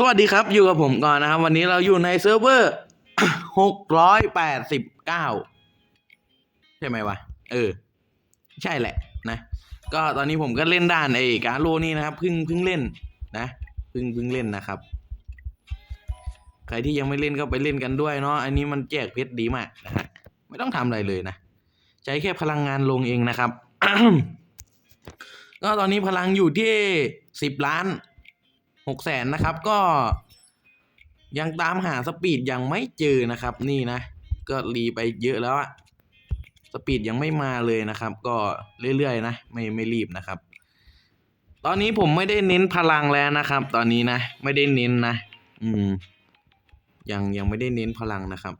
สวัสดีครับ อยู่กับผมก่อนนะครับ วันนี้เราอยู่ในเซิร์ฟเวอร์หกร้อยแปดสิบเก้าใช่ไหมวะ เออ ใช่แหละนะ ก็ตอนนี้ผมก็เล่นด้านไอ้การโลนี่นะครับเพิ่งเพิ่งเล่นนะเพิ่งเพิ่งเล่นนะครับ ใครที่ยังไม่เล่นก็ไปเล่นกันด้วยเนาะอันนี้มันแจกเพชรดีมากนะฮะไม่ต้องทำอะไรเลยนะ ใช้แค่พลังงานลงเองนะครับ ก็ตอนนี้พลังอยู่ที่สิบล้าน หกแสนนะครับก็ยังตามหาสปีดยังไม่เจอนะครับ นี่นะ ก็รีไปเยอะแล้วอะสปีดยังไม่มาเลยนะครับ ก็เรื่อยๆนะ ไม่ไม่รีบนะครับ ตอนนี้ผมไม่ได้เน้นพลังแล้วนะครับ ตอนนี้นะ ไม่ได้เน้นนะ อืม ยังยังไม่ได้เน้นพลังนะครับ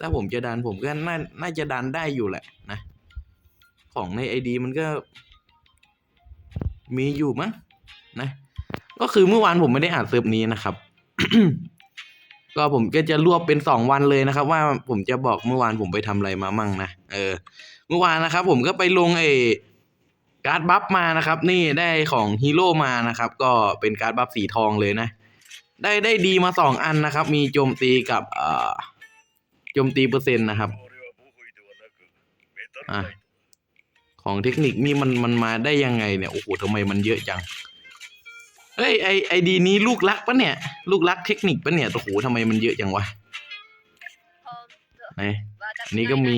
ถ้าผมจะดันผมก็น่าน่าจะดันได้อยู่แหละนะ ของในไอดีมันก็ มีอยู่มั้งนะ ก็คือเมื่อวานผมไม่ได้อ่านเซิร์ฟนี้นะครับ ก็ผมก็จะรวบเป็นสองวันเลยนะครับ ว่าผมจะบอกเมื่อวานผมไปทำอะไรมามั่งนะเออ เมื่อวานนะครับ ผมก็ไปลงไอ้การ์ดบัฟมานะครับ นี่ได้ของฮีโร่มานะครับ ก็เป็นการ์ดบัฟสีทองเลยนะ ได้ได้ดีมาสองอันนะครับ มีโจมตีกับเอ่อโจมตีเปอร์เซ็นต์นะครับอะของเทคนิคนี่มันมันมาได้ยังไงเนี่ยโอ้โหทำไมมันเยอะจัง เฮ้ยไอไอดีนี้ลูกรักปะเนี่ย ลูกรักเทคนิคปะเนี่ยโอ้โหทำไมมันเยอะจังวะไหนอันนี้ก็มี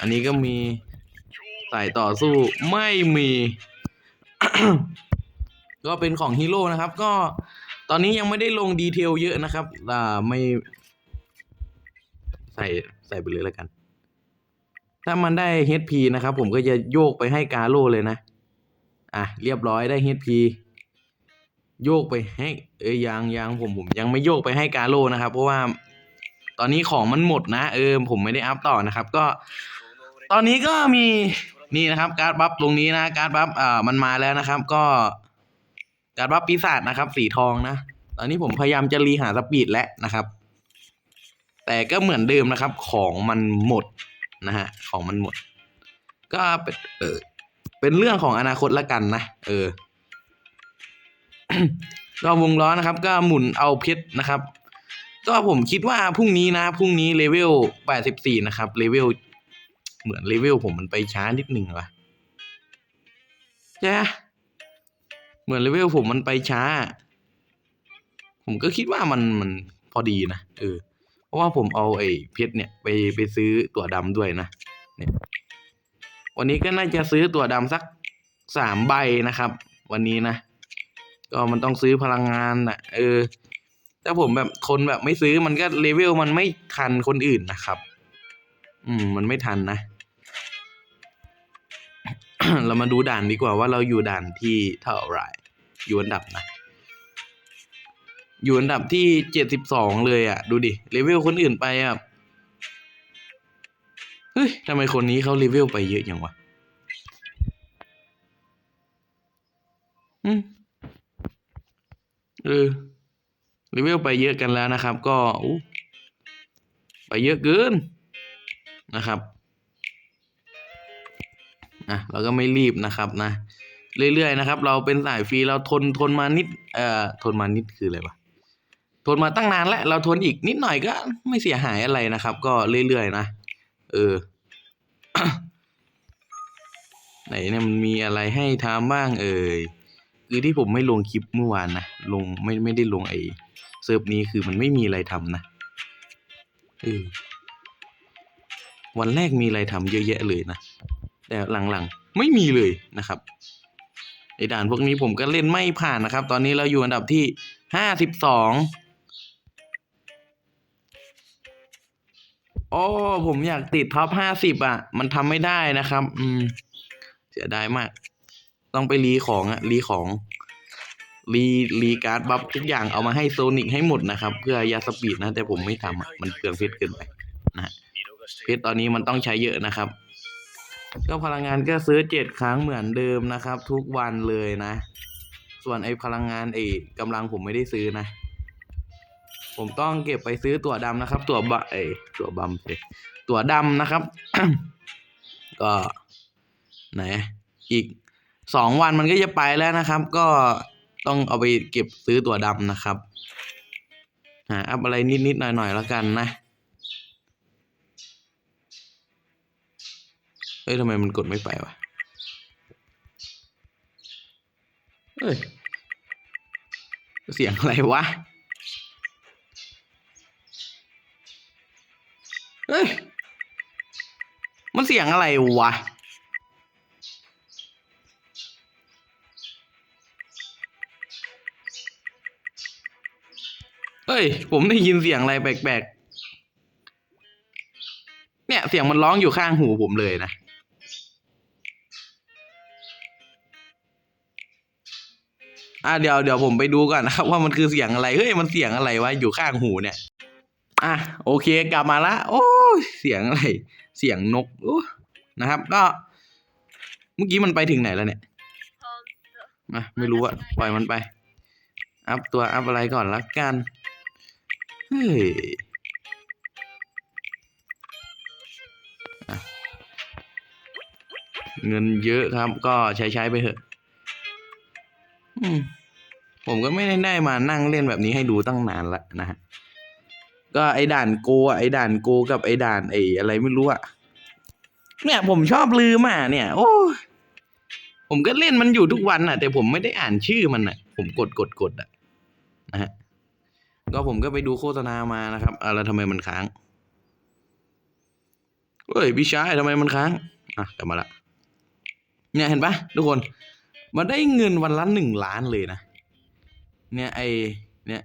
อันนี้ก็มีสายต่อสู้ไม่มี ก็เป็นของฮีโร่นะครับ ก็ตอนนี้ยังไม่ได้ลงดีเทลเยอะนะครับ อ่าไม่ ใส่ใส่ไปเลยแล้วกัน ถ้ามันได้ HP นะครับ ผมก็จะโยกไปให้กาโร่เลยนะ อะ เรียบร้อยได้ HP โยกไปให้ เอ้ยยังยังผมผมยังไม่โยกไปให้กาโรนะครับ เพราะว่าตอนนี้ของมันหมดนะ เออผมไม่ได้อัพต่อนะครับ ก็ ตอนนี้ก็มีนี่นะครับ การ์ดบัฟตรงนี้นะการ์ดบัฟอ่ามันมาแล้วนะครับ ก็การ์ดบัฟปีศาจนะครับ สีทองนะตอนนี้ผมพยายามจะรีหาสปีดแล้วนะครับ แต่ก็เหมือนเดิมนะครับ ของมันหมดนะฮะของมันหมด ก็เป็นเออเป็นเรื่องของอนาคตละกันนะเออ ก็วงล้อนะครับ ก็หมุนเอาเพชรนะครับ ก็ผมคิดว่าพรุ่งนี้นะพรุ่งนี้เลเวลแปดสิบสี่นะครับเลเวลเหมือนเลเวลผมมันไปช้านิดหนึ่งวะใช่ไหมเหมือนเลเวลผมมันไปช้า ผมก็คิดว่ามันมันพอดีนะเออเพราะว่าผมเอาไอ้เพชรเนี่ยไปไปซื้อตั๋วดำด้วยนะเนี่ยวันนี้ก็น่าจะซื้อตั๋วดำสักสามใบนะครับ วันนี้นะ ก็มันต้องซื้อพลังงานนะเออ ถ้าผมแบบคนแบบไม่ซื้อมันก็เลเวลมันไม่ทันคนอื่นนะครับ อืม มันไม่ทันนะ เรามาดูด่านดีกว่าว่าเราอยู่ด่านที่เท่าไหร่อยู่อันดับนะอยู่อันดับที่เจ็ดสิบสองเลยอะ่ะ ดูดิเลเวลคนอื่นไปอะ่ะเฮ้ยทำไมคนนี้เขาเลเวลไปเยอะอย่างวะ ออเลเวลไปเยอะกันแล้วนะครับ ก็ไปเยอะเกินนะครับอะเราก็ไม่รีบนะครับนะ เรื่อยๆนะครับ เราเป็นสายฟรีเราทนทนมานิดเอ่อทนมานิดคืออะไรวะทนมาตั้งนานแล้ว เราทนอีกนิดหน่อยก็ไม่เสียหายอะไรนะครับ ก็เรื่อยๆนะเออไหนเนี่ยมันมีอะไรให้ทำบ้างเอ่ย คือที่ผมไม่ลงคลิปเมื่อวานนะลงไม่ไม่ได้ลงไอเซิร์ฟนี้คือมันไม่มีอะไรทำนะเออวันแรกมีอะไรทำเยอะแยะเลยนะแต่หลังๆ ไม่มีเลยนะครับไอด่านพวกนี้ผมก็เล่นไม่ผ่านนะครับ ตอนนี้เราอยู่อันดับที่ห้าสิบสองโอ้ผมอยากติดท็อปห้าสิบอะ มันทำไม่ได้นะครับ อืม เสียดายมาก ต้องไปรีของอะรีของรีรีการ์ดบัฟทุกอย่างเอามาให้โซนิกให้หมดนะครับ เพื่อยาสปีดนะ แต่ผมไม่ทำอะมันเปลืองเพชรเกินไปนะฮะเพชรตอนนี้มันต้องใช้เยอะนะครับ ก็พลังงานก็ซื้อเจ็ดครั้งเหมือนเดิมนะครับ ทุกวันเลยนะ ส่วนไอ้พลังงานไอ้กำลังผมไม่ได้ซื้อนะผมต้องเก็บไปซื้อตั๋วดำนะครับ ตั๋วบะไอตั๋วบัมสิตั๋วดำนะครับ ก็ไหนอีก สองวันมันก็จะไปแล้วนะครับ ก็ต้องเอาไปเก็บซื้อตัวดำนะครับหาอัพอะไรนิดๆหน่อยๆแล้วกันนะเอ้ยทำไมมันกดไม่ไปวะเอ้ยเสียงอะไรวะ เฮ้ย มันเสียงอะไรวะ เฮ้ย ผมได้ยินเสียงอะไรแปลกๆ เนี่ย เสียงมันร้องอยู่ข้างหูผมเลยนะ อะเดี๋ยวเดี๋ยวผมไปดูก่อนนะครับ ว่ามันคือเสียงอะไร เฮ้ย มันเสียงอะไรวะ อยู่ข้างหูเนี่ย อะโอเค กลับมาละ โอ้เสียงอะไร เสียงนกนะครับ ก็ เมื่อกี้มันไปถึงไหนแล้วเนี่ยอะไม่รู้อะปล่อยมันไปอัพตัวอัพอะไรก่อนละกัน เฮ้ยเงินเยอะครับ ก็ใช้ใช้ไปเถอะผมก็ไม่ได้ได้มานั่งเล่นแบบนี้ให้ดูตั้งนานละนะฮะ ก็ไอ้ด่านโกอะไอ้ด่านโกกับไอ้ด่านไออะไรไม่รู้อะเนี่ย ผมชอบลืมอะเนี่ย โอ้ผมก็เล่นมันอยู่ทุกวันอะ แต่ผมไม่ได้อ่านชื่อมันอะ ผมกดกดกดอะ ก็ผมก็ไปดูโฆษณามานะครับอะแล้วทำไมมันค้างเฮ้ยพี่ชายทำไมมันค้างอะกลับมาละเนี่ยเห็นปะทุกคนมันได้เงินวันละหนึ่งล้านเลยนะ เนี่ยไอเนี่ย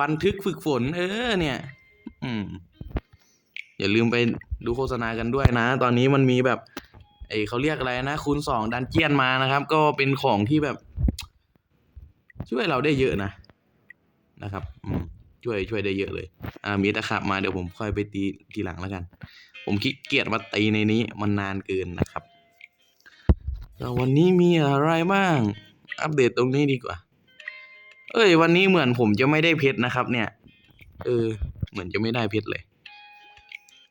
บันทึกฝึกฝน เออ เนี่ย อืม อย่าลืมไปดูโฆษณากันด้วยนะ ตอนนี้มันมีแบบไอเขาเรียกอะไรนะคูณสองดันเจียนมานะครับ ก็เป็นของที่แบบ ช่วยเราได้เยอะนะ นะครับอืมช่วยช่วยได้เยอะเลยอ่ามีตะขับมาเดี๋ยวผมค่อยไปตีทีหลังแล้วกัน ผมขี้เกียจมาตีในนี้มันนานเกินนะครับแล้ววันนี้มีอะไรบ้าง อัปเดตตรงนี้ดีกว่า เอ้ย วันนี้เหมือนผมจะไม่ได้เพชรนะครับ เนี่ย เออ เหมือนจะไม่ได้เพชรเลย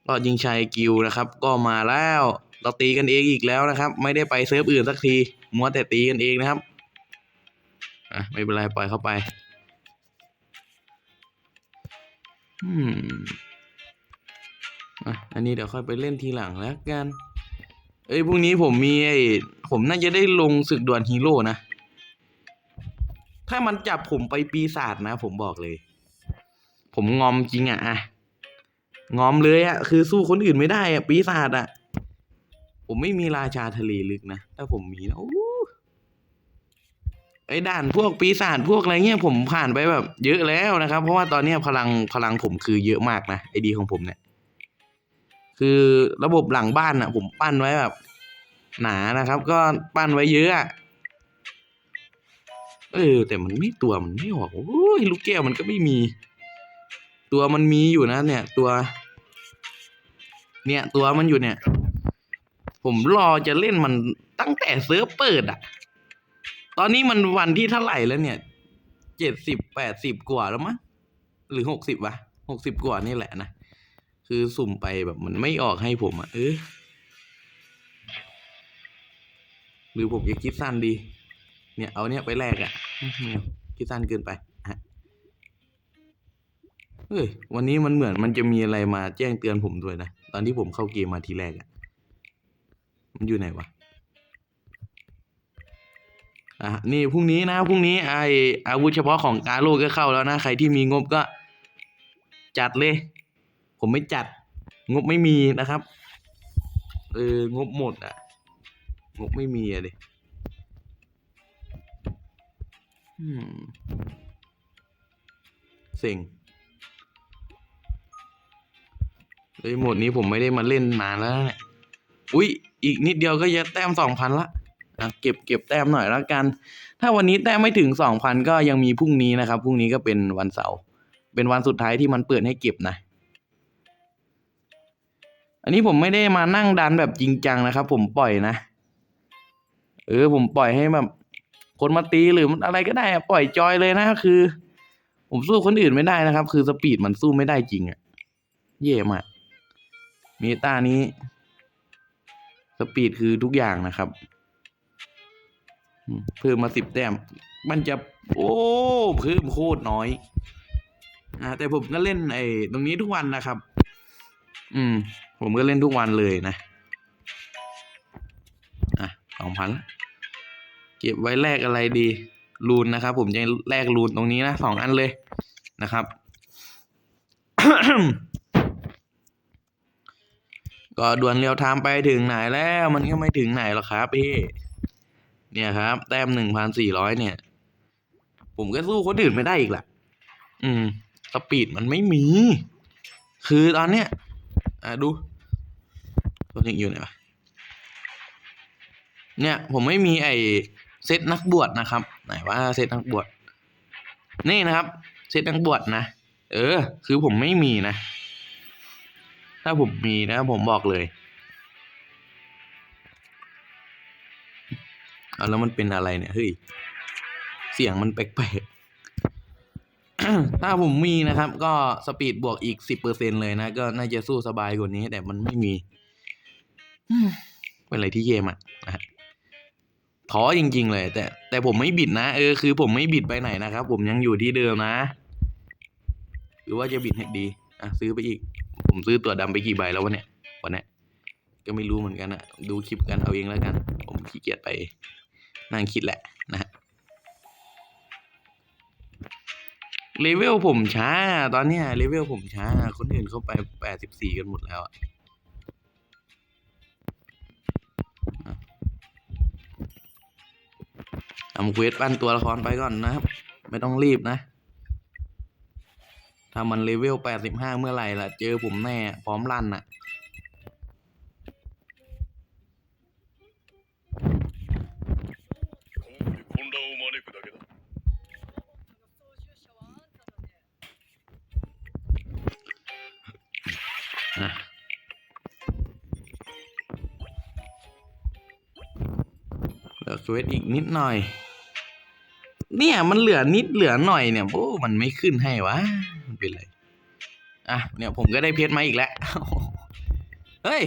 ก็ยิงชัยกิวนะครับ ก็มาแล้วเราตีกันเองอีกแล้วนะครับ ไม่ได้ไปเซิร์ฟอื่นสักที มัวแต่ตีกันเองนะครับอะไม่เป็นไรปล่อยเข้าไป อืมอะอันนี้เดี๋ยวค่อยไปเล่นทีหลังแล้วกัน เอ้ยพรุ่งนี้ผมมีไอ้ผมน่าจะได้ลงศึกดวลฮีโร่นะ ถ้ามันจับผมไปปีศาจนะ ผมบอกเลย ผมงอมจริงอะอะงอมเลยอะคือสู้คนอื่นไม่ได้อะปีศาจอะผมไม่มีราชาทะเลลึกนะ ถ้าผมมีนะโอ้ ไอ้ด่านพวกปีศาจพวกอะไรเงี้ยผมผ่านไปแบบ เยอะแล้วนะครับ เพราะว่าตอนเนี้ยพลังพลังผมคือเยอะมากนะไอดีของผมเนี่ย คือระบบหลังบ้านอะผมปั้นไว้แบบ หนานะครับ ก็ปั้นไว้เยอะอะเออ แต่มันไม่ตัวมันไม่ออกโอ้ยลูกแก้วมันก็ไม่มี ตัวมันมีอยู่นะ เนี่ย ตัว เนี่ย ตัวมันอยู่เนี่ย ผมรอจะเล่นมันตั้งแต่เซิร์ฟเปิดอะ อนนี้มันวันที่เท่าไหร่แล้วเนี่ย เจ็ดสิบแปดสิบกว่าแล้วมั้งหรือหกสิบวะหกสิบกว่านี่แหละนะ คือสุ่มไปแบบมันไม่ออกให้ผมอะเออหรือผมจะคิดสั้นดี เนี่ยเอาเนี่ยไปแลกอะ่ะคิดสั้นเกินไปฮะเฮ้ยวันนี้มันเหมือนมันจะมีอะไรมาแจ้งเตือนผมด้วยนะ ตอนที่ผมเข้าเกมมาทีแรกอะ่ะ มันอยู่ไหนวะ อะนี่พรุ่งนี้นะพรุ่งนี้ไออาวุธเฉพาะของกาโลก็เข้าแล้วนะ ใครที่มีงบก็ จัดเลย ผมไม่จัด งบไม่มีนะครับเอองบหมดอะ งบไม่มีอะดิอืมเซ็งเฮ้ยหมดนี้ผมไม่ได้มาเล่นนานแล้วเนี่ย อุ๊ย อีกนิดเดียวก็จะแต้มสองพันละ อะเก็บเก็บแต้มหน่อยแล้วกัน ถ้าวันนี้แต้มไม่ถึงสองพันก็ยังมีพรุ่งนี้นะครับพรุ่งนี้ก็เป็นวันเสาร์เป็นวันสุดท้ายที่มันเปิดให้เก็บนะ อันนี้ผมไม่ได้มานั่งดันแบบจริงจังนะครับ ผมปล่อยนะเออผมปล่อยให้แบบคนมาตีหรืออะไรก็ได้ปล่อยจอยเลยนะคือ ผมสู้คนอื่นไม่ได้นะครับ คือสปีดมันสู้ไม่ได้จริงอะเย่มากเมตานี้ สปีดคือทุกอย่างนะครับ เพิ่มมาสิบแต้ม มันจะ โอ้เพิ่มโคตรน้อย อ่า แต่ผมก็เล่นไอ้ตรงนี้ทุกวันนะครับ อืม ผมก็เล่นทุกวันเลยนะ อะสองพันเก็บไว้แลกอะไรดี รูนนะครับ ผมจะแลกรูนตรงนี้นะสองอันเลยนะครับก็ด่วนเรียวไทม์ไปถึงไหนแล้ว มันก็ไม่ถึงไหนหรอกครับพี่ เนี่ยครับ แต้มหนึ่งพันสี่ร้อยเนี่ย ผมก็สู้คนอื่นไม่ได้อีกแหละอืม สปีดมันไม่มี คือตอนเนี้ย อะดูตัวนี้อยู่ไหนวะเนี่ย ผมไม่มีไอเซตนักบวชนะครับ ไหนว่าเซตนักบวชนี่นะครับ เซตนักบวชนะเออ คือผมไม่มีนะ ถ้าผมมีนะผมบอกเลย เอาแล้วมันเป็นอะไรเนี่ยเฮ้ยเสียงมันแปลกๆถ้าผมมีนะครับ ก็สปีดบวกอีกสิบเปอร์เซ็นเลยนะ ก็น่าจะสู้สบายกว่านี้ แต่มันไม่มีเป็นอะไรที่เย่มากนะฮะท้อจริง ๆ เลย แต่ แต่ผมไม่บิดนะเออคือผมไม่บิดไปไหนนะครับ ผมยังอยู่ที่เดิมนะหรือว่าจะบิดให้ดีอะซื้อไปอีก ผมซื้อตัวดำไปกี่ใบแล้ววะเนี่ยวันนี้ก็ไม่รู้เหมือนกันอะดูคลิปกันเอาเองแล้วกัน ผมขี้เกียจไป นั่งคิดแหละนะฮะเลเวลผมช้า ตอนเนี้ยเลเวลผมช้า คนอื่นเขาไปแปดสิบสี่กันหมดแล้วอะอะทำเควสปั้นตัวละครไปก่อนนะครับ ไม่ต้องรีบนะ ถ้ามันเลเวลแปดสิบห้าเมื่อไหร่ล่ะ เจอผมแน่ พร้อมลั่นน่ะ เหลือเควสอีกนิดหน่อย เนี่ยมันเหลือนิดเหลือหน่อยเนี่ยโอ้มันไม่ขึ้นให้วะมันเป็นไรอะเนี่ยผมก็ได้เพชรมาอีกแล้วเฮ้ย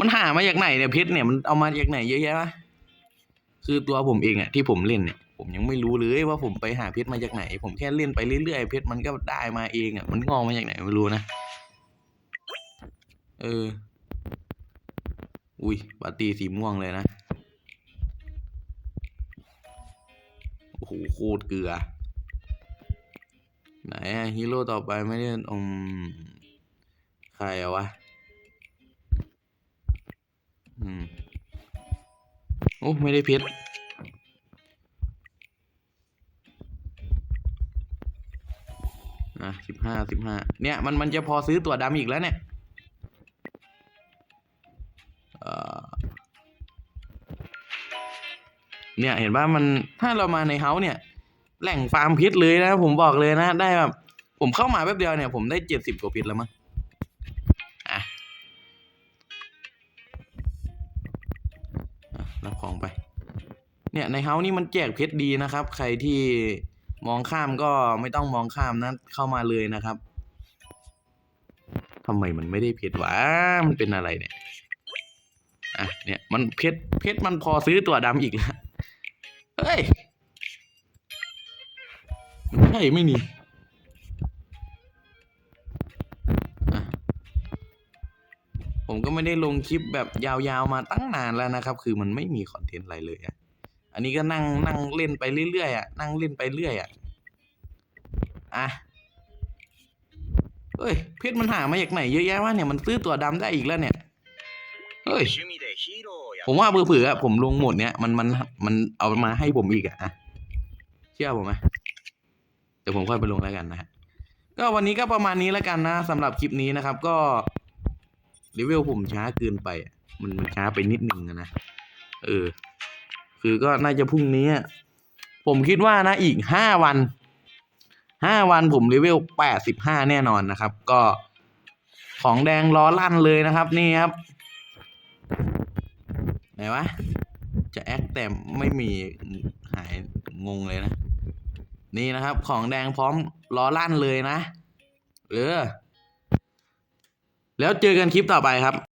มันหามาจากไหนเนี่ยเพชรเนี่ยมันเอามาจากไหนเยอะแยะวะคือตัวผมเองอะที่ผมเล่นเนี่ยผมยังไม่รู้เลยว่าผมไปหาเพชรมาจากไหน ผมแค่เล่นไปเรื่อยๆเพชรมันก็ได้มาเองอะมันงอมาจากไหนไม่รู้นะเออ อุ้ยปาร์ตี้สีม่วงเลยนะ โอ้โห โคตรเกลือ ไหนฮีโร่ต่อไปไม่ได้อมใครอะวะ อืม โอ้ไม่ได้เพชรอะสิบห้าสิบห้าเนี่ย มันมันจะพอซื้อตัวดำอีกแล้วเนี่ย เนี่ยเห็นว่ามันถ้าเรามาในเฮาส์เนี่ยแหล่งฟาร์มพิษเลยนะ ผมบอกเลยนะได้แบบผมเข้ามาแป๊บเดียวเนี่ยผมได้เจ็ดสิบกว่าพิษแล้วมั้งอะรับของไป เนี่ยในเฮาส์นี่มันแจกเพชรดีนะครับ ใครที่มองข้ามก็ไม่ต้องมองข้ามนะเข้ามาเลยนะครับทำไมมันไม่ได้เพชรวะมันเป็นอะไรเนี่ยอะเนี่ยมันเพชรเพชรมันพอซื้อตัวดำอีกแล้ว เฮ้ยใช่ไม่นี่อะผมก็ไม่ได้ลงคลิปแบบยาวๆมาตั้งนานแล้วนะครับ คือมันไม่มีคอนเทนต์อะไรเลยอะอันนี้ก็นั่งนั่งเล่นไปเรื่อยๆอะนั่งเล่นไปเรื่อยอะอะเฮ้ย เพชรมันหามาจากไหนเยอะแยะวะเนี่ยมันซื้อตัวดำได้อีกแล้วเนี่ยเฮ้ย ผมว่าเผื่อๆผมลงหมดเนี้ยมันมันมันเอามาให้ผมอีกอะเชื่อผมไหมแต่ผมค่อยไปลงแล้วกันนะฮะก็วันนี้ก็ประมาณนี้แล้วกันนะสำหรับคลิปนี้นะครับ ก็รีวิวผมช้าเกินไป มันมันช้าไปนิดนึงนะเออ คือก็น่าจะพรุ่งนี้ ผมคิดว่านะอีกห้าวันห้าวันผมรีวิวแปดสิบห้าแน่นอนนะครับ ก็ของแดงล้อลั่นเลยนะครับ นี่ครับ วะ จะแอคแต่ไม่มีหายงงเลยนะ นี่นะครับ ของแดงพร้อมล้อลั่นเลยนะ เออ แล้วเจอกันคลิปต่อไปครับ